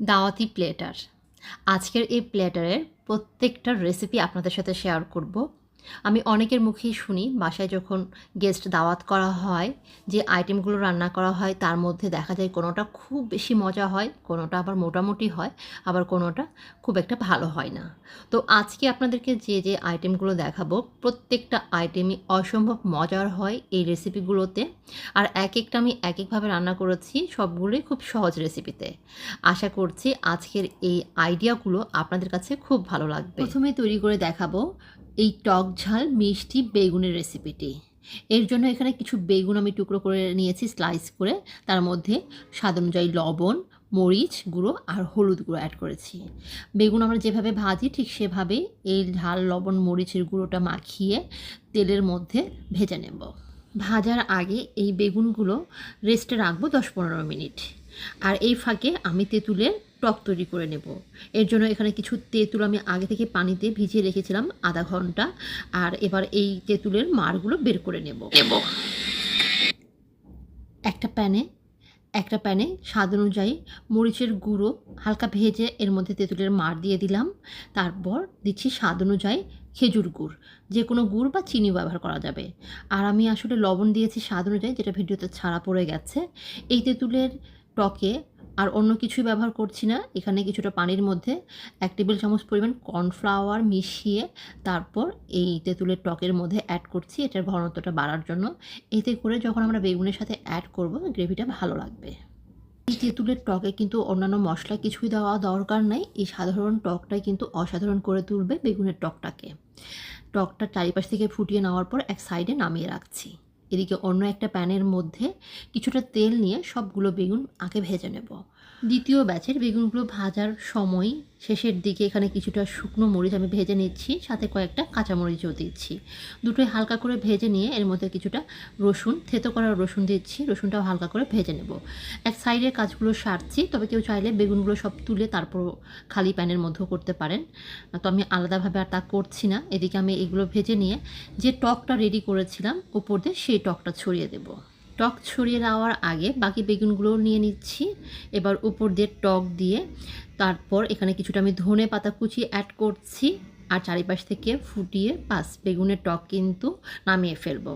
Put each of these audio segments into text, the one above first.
দাওয়াতি প্লেটার আজকের এই প্লেটারের প্রত্যেকটা রেসিপি আপনাদের সাথে শেয়ার করব। আমি অনেকের মুখেই শুনি, বাসায় যখন গেস্ট দাওয়াত করা হয়, যে আইটেমগুলো রান্না করা হয়, তার মধ্যে দেখা যায় কোনোটা খুব বেশি মজা হয়, কোনোটা আবার মোটামুটি হয়, আবার কোনোটা খুব একটা ভালো হয় না। তো আজকে আপনাদেরকে যে যে আইটেমগুলো দেখাবো, প্রত্যেকটা আইটেমই অসম্ভব মজার হয় এই রেসিপিগুলোতে আর এক একটা আমি এক একভাবে রান্না করেছি, সবগুলোই খুব সহজ রেসিপিতে আশা করছি আজকের এই আইডিয়াগুলো আপনাদের কাছে খুব ভালো লাগবে। প্রথমে তৈরি করে দেখাবো, এই টক ঝাল মিষ্টি বেগুনের রেসিপিটি এর জন্য এখানে কিছু বেগুন আমি টুকরো করে নিয়েছি স্লাইস করে। তার মধ্যে স্বাদ অনুযায়ী লবণ, মরিচ গুঁড়ো আর হলুদ গুঁড়ো অ্যাড করেছি। বেগুন আমরা যেভাবে ভাজি ঠিক সেভাবেই এই ঝাল, লবণ, মরিচের গুঁড়োটা মাখিয়ে তেলের মধ্যে ভেজে নেব। ভাজার আগে এই বেগুনগুলো রেস্টে রাখব দশ পনেরো মিনিট। আর এই ফাঁকে আমি তেঁতুলের টক তৈরি করে নেব। এর জন্য এখানে কিছু তেঁতুল আমি আগে থেকে পানিতে ভিজিয়ে রেখেছিলাম আধা ঘণ্টা। আর এবার এই তেঁতুলের মারগুলো বের করে নেব। একটা প্যানে একটা প্যানে স্বাদ অনুযায়ী মরিচের গুঁড়ো হালকা ভেজে এর মধ্যে তেঁতুলের মার দিয়ে দিলাম। তারপর দিচ্ছি স্বাদ অনুযায়ী খেজুর গুড়। যে কোনো গুড় বা চিনি ব্যবহার করা যাবে। আর আমি আসলে লবণ দিয়েছি স্বাদ অনুযায়ী যেটা ভিডিওতে ছাড়া পড়ে গেছে। এই তেঁতুলের টকে আর অন্য কিছুই ব্যবহার করছি না। এখানে কিছুটা পানির মধ্যে এক টেবিল চামচ পরিমাণ কর্নফ্লাওয়ার মিশিয়ে তারপর এই তেঁতুলের টকের মধ্যে অ্যাড করছি। এটার ঘনত্বটা বাড়ার জন্য। এতে করে যখন আমরা বেগুনের সাথে অ্যাড করব, গ্রেভিটা ভালো লাগবে। এই তেঁতুলের টকে কিন্তু অন্যান্য মশলা কিছুই দেওয়া দরকার নাই। এই সাধারণ টকটাই কিন্তু অসাধারণ করে তুলবে বেগুনের টকটাকে। টকটা চারিপাশ থেকে ফুটিয়ে নেওয়ার পর এক সাইডে নামিয়ে রাখছি। এদিকে অন্য একটা প্যানের মধ্যে কিছুটা তেল নিয়ে সবগুলো বেগুন আগে ভেজে নেব। দ্বিতীয় ব্যাচের বেগুনগুলো ভাজার সময় শেষের দিকে এখানে কিছুটা শুকনো মরিচ আমি ভেজে নিচ্ছি, সাথে কয়েকটা কাঁচামরিচও দিচ্ছি। দুটোই হালকা করে ভেজে নিয়ে এর মধ্যে কিছুটা রসুন, থেতো করা রসুন দিচ্ছি, রসুনটাও হালকা করে ভেজে নেব। এক সাইডের কাজগুলো সারছি, তবে কেউ চাইলে বেগুনগুলো সব তুলে তারপর খালি প্যানের মধ্যেও করতে পারেন। তো আমি আলাদাভাবে আর তা করছি না, এদিকে আমি এগুলো ভেজে নিয়ে যে টকটা রেডি করেছিলাম উপর দিয়ে সেই টকটা ছড়িয়ে দেবো। টক ছড়িয়ে নেওয়ার আগে বাকি বেগুনগুলো নিয়ে নিচ্ছি। এবার উপর দিয়ে টক দিয়ে তারপর এখানে কিছুটা আমি ধনে পাতা কুচি অ্যাড করছি আর চারিপাশ থেকে ফুটিয়ে পাস বেগুনের টক কিন্তু নামিয়ে ফেলব।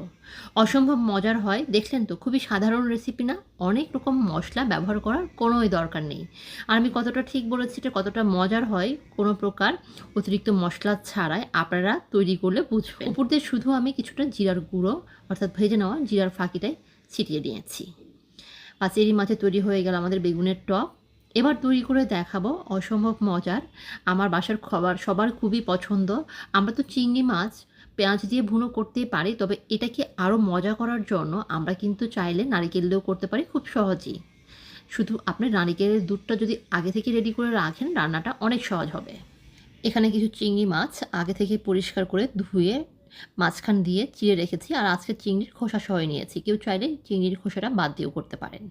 অসম্ভব মজার হয়, দেখলেন তো? খুবই সাধারণ রেসিপি না? অনেক রকম মশলা ব্যবহার করার কোনোই দরকার নেই। আর আমি কতটা ঠিক বলেছি এটা কতটা মজার হয়, কোনো প্রকার অতিরিক্ত মশলা ছাড়াই আপনারা তৈরি করলে বুঝবেন। উপর দিয়ে শুধু আমি কিছুটা জিরার গুঁড়ো, অর্থাৎ ভেজে নেওয়া জিরার ফাঁকিটাই ছিটিয়ে দিয়েছি। পাঁচেরি মাছে তৈরি হয়ে গেল আমাদের বেগুনের টক। এবার তৈরি করে দেখাবো অসম্ভব মজার। আমার বাসার খাবার সবার খুবই পছন্দ। আমরা তো চিংড়ি মাছ, পেঁয়াজ দিয়ে ভুনো করতেই পারি, তবে এটাকে আরও মজা করার জন্য আমরা কিন্তু চাইলে নারিকেল দিয়েও করতে পারি খুব সহজেই। শুধু আপনি নারিকেলের দুধটা যদি আগে থেকে রেডি করে রাখেন, রান্নাটা অনেক সহজ হবে। এখানে কিছু চিংড়ি মাছ আগে থেকে পরিষ্কার করে ধুয়ে মাঝখান দিয়ে চিড়ে রেখেছি আর আজকে চিংড়ির খোসা সহ নিয়েছি। কেউ চাইলে চিংড়ির খোসাটা বাদ দিয়েও করতে পারেন।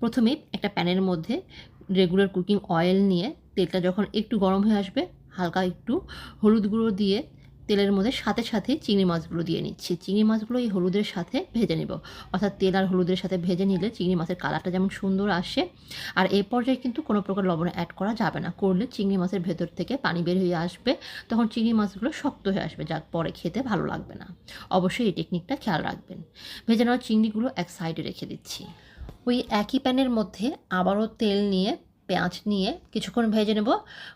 প্রথমে একটা প্যানের মধ্যে রেগুলার কুকিং অয়েল নিয়ে তেলটা যখন একটু গরম হয়ে আসবে, হালকা একটু হলুদ গুঁড়ো দিয়ে তেলের মধ্যে সাথে সাথে চিংড়ি মাছগুলো দিয়ে নিচ্ছি। চিংড়ি মাছগুলো এই হলুদের সাথে ভেজে নেব। অর্থাৎ তেল আর হলুদের সাথে ভেজে নিলে চিংড়ি মাছের কালারটা যেমন সুন্দর আসে। আর এই পর্যায়ে কিন্তু কোনো প্রকার লবণ অ্যাড করা যাবে না। করলে চিংড়ি মাছের ভেতর থেকে পানি বের হয়ে আসবে। তখন চিংড়ি মাছগুলো শক্ত হয়ে আসবে। যা পরে খেতে ভালো লাগবে না। অবশ্যই এই টেকনিকটা খেয়াল রাখবেন। ভেজে নেওয়া চিংড়িগুলো এক সাইডে রেখে দিচ্ছি। ওই একই প্যানের মধ্যে আবারও তেল নিয়ে পেঁয়াজ নিয়ে কিছুক্ষণ ভেজে নেব।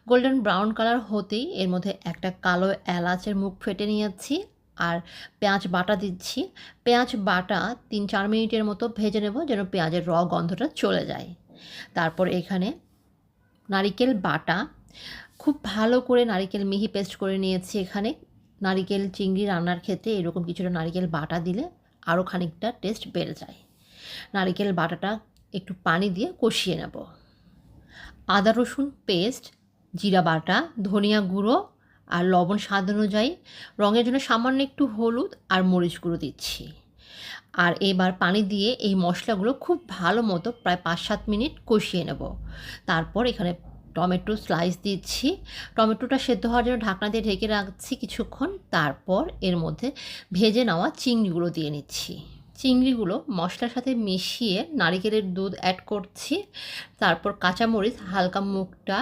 গোল্ডেন ব্রাউন কালার হতেই এর মধ্যে একটা কালো এলাচের মুখ ফেটে নিয়েছি আর পেঁয়াজ বাটা দিচ্ছি। পেঁয়াজ বাটা তিন চার মিনিটের মতো ভেজে নেব যেন পেঁয়াজের র গন্ধটা চলে যায়। তারপর এখানে নারিকেল বাটা। খুব ভালো করে নারিকেল মিহি পেস্ট করে নিয়েছি এখানে। নারিকেল চিংড়ি রান্নার ক্ষেত্রে এরকম কিছুটা নারিকেল বাটা দিলে আরও খানিকটা টেস্ট বেড়ে যায়। নারিকেল বাটাটা একটু পানি দিয়ে কষিয়ে নেব। আদা, রসুন, পেস্ট, জিরা বাটা, ধনিয়া গুঁড়ো আর লবণ স্বাদ অনুযায়ী রঙের জন্য সামান্য একটু হলুদ আর মরিচ গুঁড়ো দিচ্ছি। আর এবার পানি দিয়ে এই মশলাগুলো খুব ভালো মতো প্রায় পাঁচ সাত মিনিট কষিয়ে নেব। তারপর এখানে টমেটো স্লাইস দিচ্ছি। টমেটোটা সেদ্ধ হওয়ার জন্য ঢাকনা দিয়ে ঢেকে রাখছি কিছুক্ষণ। তারপর এর মধ্যে ভেজে নেওয়া চিংড়িগুলো দিয়ে নিচ্ছি। চিংড়িগুলো মশলার সাথে মিশিয়ে নারিকেলের দুধ অ্যাড করছি। তারপর কাঁচামরিচ, হালকা মুখটা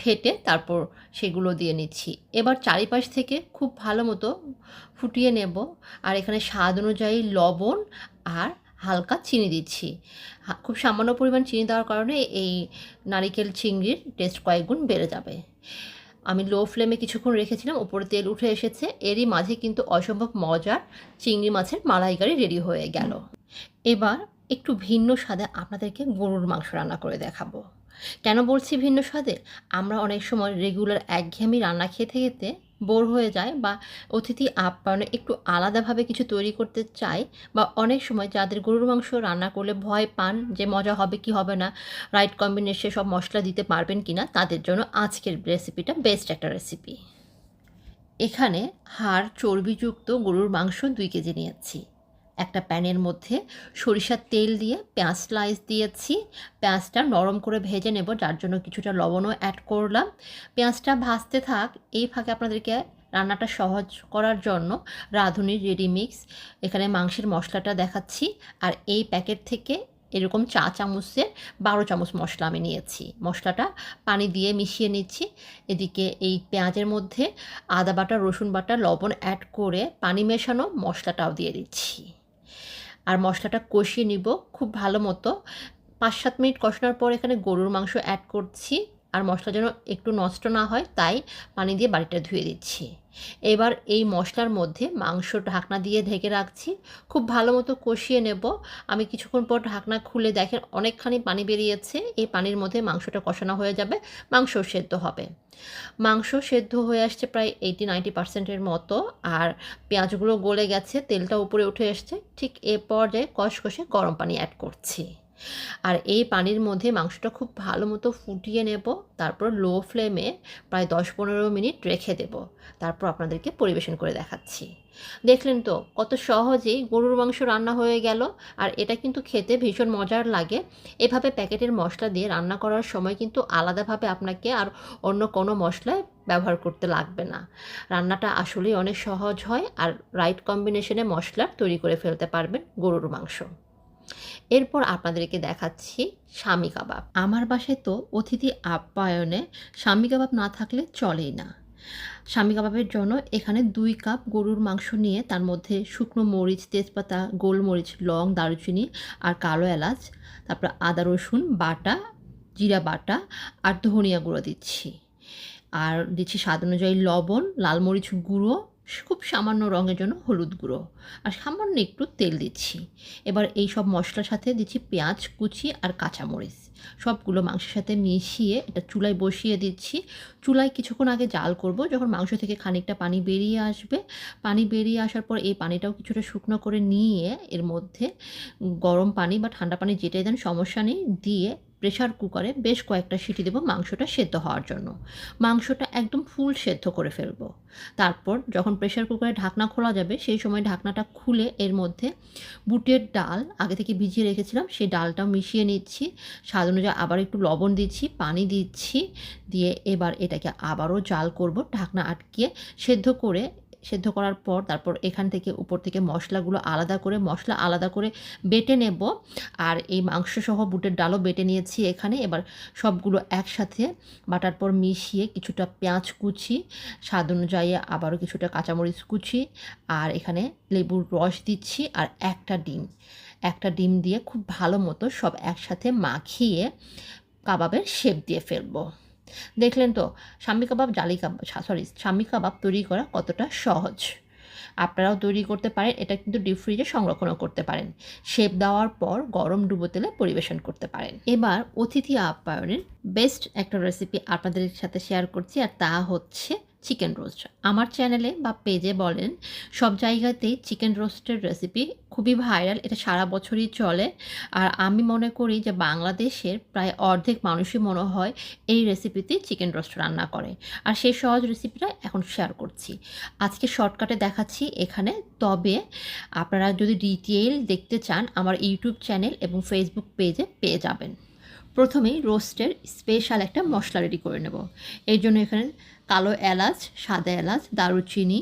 ফেটে তারপর সেগুলো দিয়ে নিচ্ছি। এবার চারিপাশ থেকে খুব ভালো মতো ফুটিয়ে নেব। আর এখানে স্বাদ অনুযায়ী লবণ আর হালকা চিনি দিচ্ছি। খুব সামান্য পরিমাণ চিনি দেওয়ার কারণে এই নারিকেল চিংড়ির টেস্ট কয়েকগুণ বেড়ে যাবে। আমি লো ফ্লেমে কিছুক্ষণ রেখেছিলাম, উপরে তেল উঠে এসেছে। এরই মাঝে কিন্তু অসম্ভব মজার চিংড়ি মাছের মালাইকারি রেডি হয়ে গেল। এবার একটু ভিন্ন স্বাদে আপনাদেরকে গরুর মাংস রান্না করে দেখাবো। কেন বলছি ভিন্ন স্বাদে? আমরা অনেক সময় রেগুলার একঘেয়েমি রান্না খেতে খেতে বোর হয়ে যায় বা অতিথি আপ্যায়নে একটু আলাদাভাবে কিছু তৈরি করতে চায় বা অনেক সময় যাদের গরুর মাংস রান্না করলে ভয় পান যে মজা হবে কি হবে না রাইট কম্বিনেশনে সব মশলা দিতে পারবেন কি না তাদের জন্য আজকের রেসিপিটা বেস্ট একটা রেসিপি এখানে হাড় চর্বিযুক্ত গরুর মাংস দুই কেজি নিয়েছি। একটা প্যানের মধ্যে সরিষার তেল দিয়ে পেঁয়াজ স্লাইস দিয়েছি। পেঁয়াজটা নরম করে ভেজে নেব, যার জন্য কিছুটা লবণও অ্যাড করলাম। পেঁয়াজটা ভাজতে থাক, এই ফাঁকে আপনাদেরকে রান্নাটা সহজ করার জন্য রাঁধুনির রেডি মিক্স এখানে মাংসের মশলাটা দেখাচ্ছি। আর এই প্যাকেট থেকে এরকম চা চামচের বারো চামচ মশলা আমি নিয়েছি। মশলাটা পানি দিয়ে মিশিয়ে নিচ্ছি। এদিকে এই পেঁয়াজের মধ্যে আদা বাটা, রসুন বাটা, লবণ অ্যাড করে পানি মেশানো মশলাটাও দিয়ে দিচ্ছি। আর মশলাটা কষিয়ে নিব, খুব ভালো মতো। পাঁচ সাত মিনিট কষানোর পর এখানে গরুর মাংস অ্যাড করছি। আর মশলা যেন একটু নষ্ট না হয়, তাই পানি দিয়ে বাড়িটা ধুয়ে দিচ্ছি। এবার এই মশলার মধ্যে মাংস ঢাকনা দিয়ে ঢেকে রাখছি। খুব ভালো মতো কষিয়ে নেব। আমি কিছুক্ষণ পর ঢাকনা খুলে দেখেন অনেকখানি পানি বেরিয়েছে। এই পানির মধ্যে মাংসটা কষানো হয়ে যাবে মাংস সেদ্ধ হবে। মাংস সেদ্ধ হয়ে আসছে প্রায় এইটি নাইনটি পার্সেন্টের মতো। আর পেঁয়াজগুলো গলে গেছে, তেলটা উপরে উঠে এসছে। ঠিক এ পর্যায়ে কষকষে গরম পানি অ্যাড করছি। আর এই পানির মধ্যে মাংসটা খুব ভালো মতো ফুটিয়ে নেব, তারপর লো ফ্লেমে প্রায় দশ পনেরো মিনিট রেখে দেব, তারপর আপনাদেরকে পরিবেশন করে দেখাচ্ছি। দেখলেন তো কত সহজেই গরুর মাংস রান্না হয়ে গেল, আর এটা কিন্তু খেতে ভীষণ মজার লাগে। এভাবে প্যাকেটের মশলা দিয়ে রান্না করার সময় কিন্তু আলাদাভাবে আপনাকে আর অন্য কোনো মশলায় ব্যবহার করতে লাগবে না। রান্নাটা আসলেই অনেক সহজ হয়, আর রাইট কম্বিনেশনে মশলা তৈরি করে ফেলতে পারবেন গরুর মাংস। এরপর আপনাদেরকে দেখাচ্ছি স্বামী কাবাব। আমার বাসায় তো অতিথি আপ্যায়নে স্বামী কাবাব না থাকলে চলেই না। স্বামী কাবাবের জন্য এখানে দুই কাপ গরুর মাংস নিয়ে তার মধ্যে শুকনো মরিচ, তেজপাতা, গোলমরিচ, লং, দারুচিনি আর কালো এলাচ, তারপর আদা রসুন, বাটা, জিরা বাটা আর ধনিয়া গুঁড়ো দিচ্ছি। আর দিচ্ছি স্বাদ অনুযায়ী লবণ, লাল মরিচ গুঁড়ো খুব সামান্য রঙের জন্য হলুদ গুঁড়ো। আর সামান্য একটু তেল দিচ্ছি। এবার এই সব মশলার সাথে দিচ্ছি পেঁয়াজ, কুচি আর কাঁচামরিচ। সবগুলো মাংসের সাথে মিশিয়ে এটা চুলায় বসিয়ে দিচ্ছি। চুলায় কিছুক্ষণ আগে জাল করব, যখন মাংস থেকে খানিকটা পানি বেরিয়ে আসবে। পানি বেরিয়ে আসার পর এই পানিটাও কিছুটা শুকনো করে নিয়ে এর মধ্যে গরম পানি বা ঠান্ডা পানি যেটাই দেন সমস্যা নেই দিয়ে প্রেশার কুকারে বেশ কয়েকটা সিটি দেবো মাংসটা সেদ্ধ হওয়ার জন্য। মাংসটা একদম ফুল সেদ্ধ করে ফেলব। তারপর যখন প্রেশার কুকারে ঢাকনা খোলা যাবে, সেই সময় ঢাকনাটা খুলে এর মধ্যে বুটের ডাল আগে থেকে ভিজিয়ে রেখেছিলাম, সেই ডালটা মিশিয়ে নিচ্ছি। স্বাদ অনুযায়ী আবার একটু লবণ দিচ্ছি, পানি দিচ্ছি, দিয়ে এবার এটাকে আবারও জাল করব, ঢাকনা আটকিয়ে সেদ্ধ করে সেদ্ধ করার পর তারপর এখান থেকে উপর থেকে মশলাগুলো আলাদা করে, মশলা আলাদা করে বেটে নেব। আর এই মাংস সহ বুটের ডালও বেটে নিয়েছি এখানে। এবার সবগুলো একসাথে বাটার পর মিশিয়ে কিছুটা পেঁয়াজ কুচি, স্বাদ অনুযায়ী আবারও কিছুটা কাঁচামরিচ কুচি আর এখানে লেবুর রস দিচ্ছি আর একটা ডিম। একটা ডিম দিয়ে খুব ভালো মতো সব একসাথে মাখিয়ে কাবাবের শেপ দিয়ে ফেলব। দেখলেন তো, স্বামী কাবাব, জালি কাবাব সরি স্বামী কাবাব তৈরি করা কতটা সহজ? আপনারাও তৈরি করতে পারেন, এটা কিন্তু ডিপ ফ্রিজে সংরক্ষণও করতে পারেন। শেপ দেওয়ার পর গরম ডুবো তেলে পরিবেশন করতে পারেন। এবার অতিথি আপ্যায়নের বেস্ট একটা রেসিপি আপনাদের সাথে শেয়ার করছি, আর তা হচ্ছে চিকেন রোস্ট। আমার চ্যানেলে বা পেজে বলেন, সব জায়গাতেই চিকেন রোস্টের রেসিপি খুবই ভাইরাল এটা সারা বছরই চলে। আর আমি মনে করি যে বাংলাদেশের প্রায় অর্ধেক মানুষই মনে হয় এই রেসিপিতে চিকেন রোস্ট রান্না করে। আর সেই সহজ রেসিপিটা এখন শেয়ার করছি। আজকে শর্টকাটে দেখাচ্ছি এখানে। তবে আপনারা যদি ডিটেইল দেখতে চান, আমার ইউটিউব চ্যানেল এবং ফেসবুক পেজে পেয়ে যাবেন। প্রথমেই রোস্টের স্পেশাল একটা মশলা রেডি করে নেব। এর জন্য এখানে কালো এলাচ, সাদা এলাচ, দারুচিনি,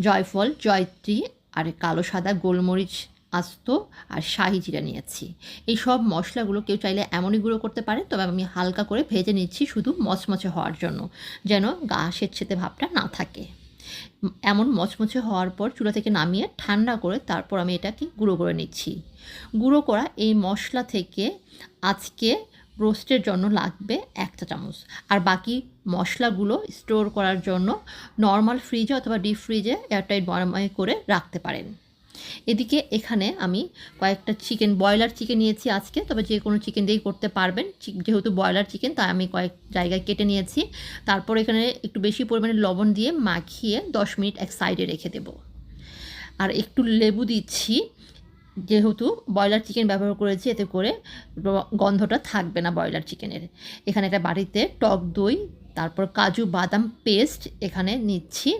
জয়ফল, জয়ত্রী আর কালো সাদা গোলমরিচ আস্ত আর শাহি জিরা নিয়েছি। এই সব মশলাগুলো কেউ চাইলে এমনই গুঁড়ো করতে পারে, তবে আমি হালকা করে ভেজে নিচ্ছি শুধু মচমচে হওয়ার জন্য, যেন গা সেচ্ছে ভাবটা না থাকে। এমন মচমচে হওয়ার পর চুলা থেকে নামিয়ে ঠান্ডা করে তারপর আমি এটাকে গুঁড়ো করে নিচ্ছি। গুঁড়ো করা এই মশলা থেকে আজকে রোস্টের জন্য লাগবে একটা চামচ। আর বাকি মশলাগুলো স্টোর করার জন্য নর্মাল ফ্রিজে অথবা ডিপ ফ্রিজে এয়ারটাইট বরামাই করে রাখতে পারেন। এদিকে এখানে আমি কয়েকটা চিকেন, ব্রয়লার চিকেন নিয়েছি আজকে, তবে যে কোনো চিকেন দিয়েই করতে পারবেন। যেহেতু ব্রয়লার চিকেন, তাই আমি কয়েক জায়গায় কেটে নিয়েছি। তারপর এখানে একটু বেশি পরিমাণে লবণ দিয়ে মাখিয়ে দশ মিনিট এক সাইডে রেখে দেব। আর একটু লেবু দিচ্ছি। যেহেতু ব্রয়লার চিকেন ব্যবহার করেছি, এতে করে গন্ধটা থাকবে না ব্রয়লার চিকেনের। এখানে একটা বাড়িতে টক দই, তারপর কাজু বাদাম পেস্ট এখানে নিচ্ছি।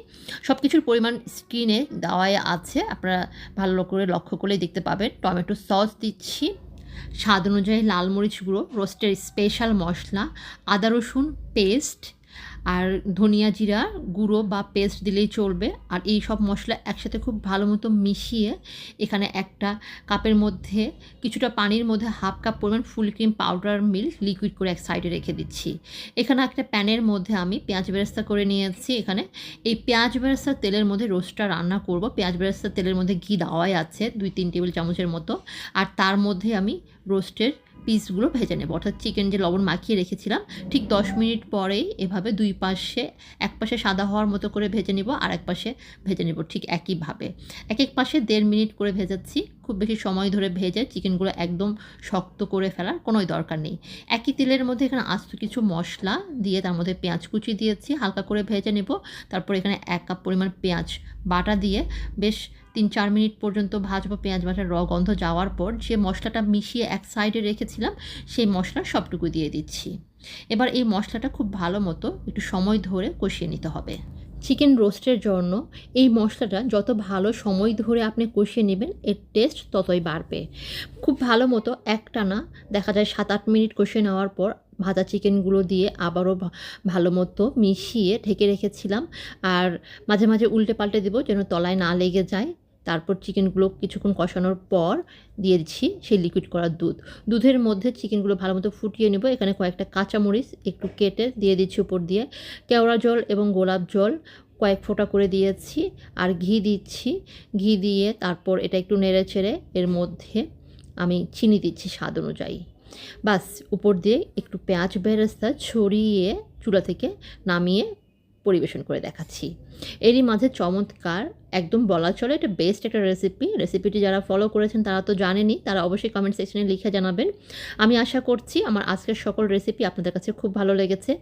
সব কিছুর পরিমাণ স্ক্রিনে দেওয়াই আছে, আপনারা ভালো করে লক্ষ্য করলেই দেখতে পাবেন। টমেটো সস দিচ্ছি। স্বাদ অনুযায়ী লাল মরিচ গুঁড়ো, রোস্টের স্পেশাল মশলা, আদা রসুন পেস্ট আর ধনিয়া জিরা গুঁড়ো বা পেস্ট দিলেই চলবে। আর এই সব মশলা একসাথে খুব ভালো মতো মিশিয়ে এখানে একটা কাপের মধ্যে কিছুটা পানির মধ্যে হাফ কাপ পরিমাণ full cream powder milk liquid করে এক সাইডে রেখে দিচ্ছি। এখানে একটা প্যানের মধ্যে আমি পেঁয়াজ বেরেস্তা করে নিয়েছি। এখানে এই পেঁয়াজ বেরেস্তার তেলের মধ্যে রোস্টটা রান্না করব। পেঁয়াজ বেরেস্তার তেলের মধ্যে ঘি দেওয়াই আছে, দুই তিন টেবিল চামচের মতো। আর তার মধ্যে আমি রোস্টের পিসগুলো ভেজে নেব। অর্থাৎ চিকেন যে লবণ মাখিয়ে রেখেছিলাম, ঠিক দশ মিনিট পরেই এভাবে দুই পাশে, এক পাশে সাদা হওয়ার মতো করে ভেজে নেব আর এক পাশে ভেজে নেব ঠিক একইভাবে। এক এক পাশে দেড় মিনিট করে ভেজাচ্ছি। খুব বেশি সময় ধরে ভেজে চিকেনগুলো একদম শক্ত করে ফেলার কোনোই দরকার নেই। একই তেলের মধ্যে এখানে আস্ত কিছু মশলা দিয়ে তার মধ্যে পেঁয়াজ কুচি দিয়েছি, হালকা করে ভেজে নেব। তারপর এখানে এক কাপ পরিমাণ পেঁয়াজ বাটা দিয়ে বেশ তিন চার মিনিট পর্যন্ত ভাজবো পেঁয়াজ বাটার র গন্ধ যাওয়ার পর যে মশলাটা মিশিয়ে এক সাইডে রেখেছিলাম, সেই মশলা সবটুকু দিয়ে দিচ্ছি। এবার এই মশলাটা খুব ভালো মতো একটু সময় ধরে কষিয়ে নিতে হবে। চিকেন রোস্টের জন্য এই মশলাটা যত ভালো সময় ধরে আপনি কষিয়ে নেবেন, এর টেস্ট ততই বাড়বে। খুব ভালো মতো একটানা দেখা যায় সাত আট মিনিট কষিয়ে নেওয়ার পর ভাজা চিকেনগুলো দিয়ে আবারও ভালো মতো মিশিয়ে ঢেকে রেখেছিলাম। আর মাঝে মাঝে উল্টে পাল্টে দেবো যেন তলায় না লেগে যায়। তারপর চিকেনগুলো কিছুক্ষণ কষানোর পর দিয়ে দিচ্ছি সেই লিকুইড করা দুধ। দুধের মধ্যে চিকেনগুলো ভালো মতো ফুটিয়ে নেব। এখানে কয়েকটা কাঁচামরিচ একটু কেটে দিয়ে দিচ্ছি উপর দিয়ে। কেওড়া জল এবং গোলাপ জল কয়েক ফোঁটা করে দিয়েছি আর ঘি দিচ্ছি। ঘি দিয়ে তারপর এটা একটু নেড়ে চেড়ে এর মধ্যে আমি চিনি দিচ্ছি স্বাদ অনুযায়ী। বাস উপর দিয়ে একটু পেঁয়াজ বেরেস্তা ছড়িয়ে চুলা থেকে নামিয়ে পরিবেশন করে দেখাচ্ছি। এরই মাঝে চমৎকার, একদম বলা চলে, এটা বেস্ট একটা রেসিপি রেসিপিটি যারা ফলো করেছেন তারা তো জানেনি তারা অবশ্যই কমেন্ট সেকশনে লিখে জানাবেন। আমি আশা করছি আমার আজকের সকল রেসিপি আপনাদের কাছে খুব ভালো লেগেছে।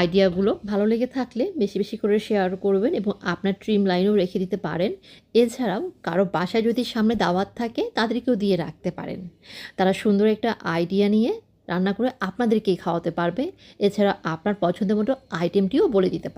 আইডিয়াগুলো ভালো লেগে থাকলে বেশি বেশি করে শেয়ার করবেন এবং আপনার ট্রিম লাইনেও রেখে দিতে পারেন। এছাড়াও কারও বাসায় যদি সামনে দাওয়াত থাকে, তাদেরকেও দিয়ে রাখতে পারেন। তারা সুন্দর একটা আইডিয়া নিয়ে রান্না করে আপনাদেরকেই খাওয়াতে পারবে। এছাড়া আপনার পছন্দ মতো আইটেমটিও বলে দিতে পারবে।